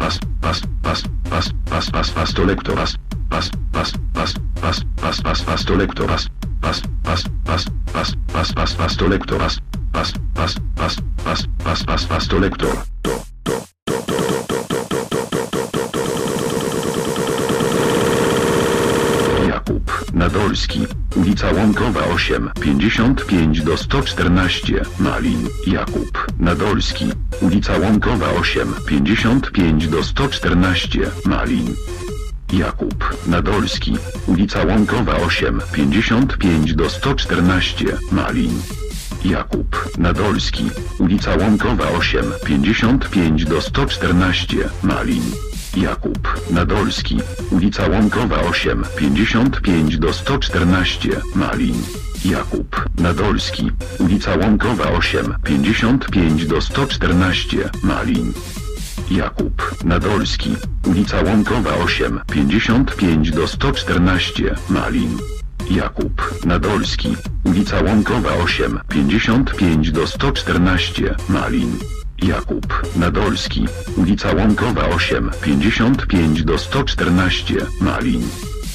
was, was, was, was, was, was, was du Lektor, was, was, was, was, was, was, was, was du Lektor, was, was, was, was, was, was, was, was du Lektor, was, was, was, was, was, was, was, was du Lektor, do. Nadolski, ulica Łąkowa 8, 55 do 114, Malin. Jakub Nadolski, ulica Łąkowa 8, 55 do 114, Malin. Jakub Nadolski, ulica Łąkowa 8, 55 do 114, Malin. Jakub Nadolski, ulica Łąkowa 8, 55 do 114, Malin. Jakub Nadolski, ulica Łąkowa 8, 55 do 114, Malin. Jakub Nadolski, ulica Łąkowa 8, 55 do 114, Malin. Jakub Nadolski, ulica Łąkowa 8, 55 do 114, Malin. Jakub Nadolski, ulica Łąkowa 8, 55 do 114, Malin. Jakub Nadolski, ulica Łąkowa 8, 55 do 114, Malin.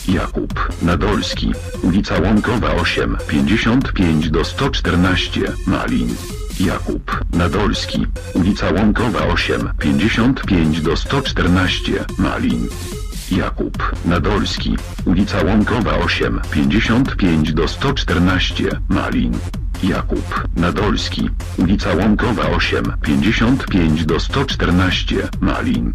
Jakub Nadolski, ulica Łąkowa 8, 55 do 114, Malin. Jakub Nadolski, ulica Łąkowa 8, 55 do 114, Malin. Jakub Nadolski, ulica Łąkowa 8, 55 do 114, Malin. Jakub Nadolski, ulica Łąkowa 8, 55 do 114, Malin.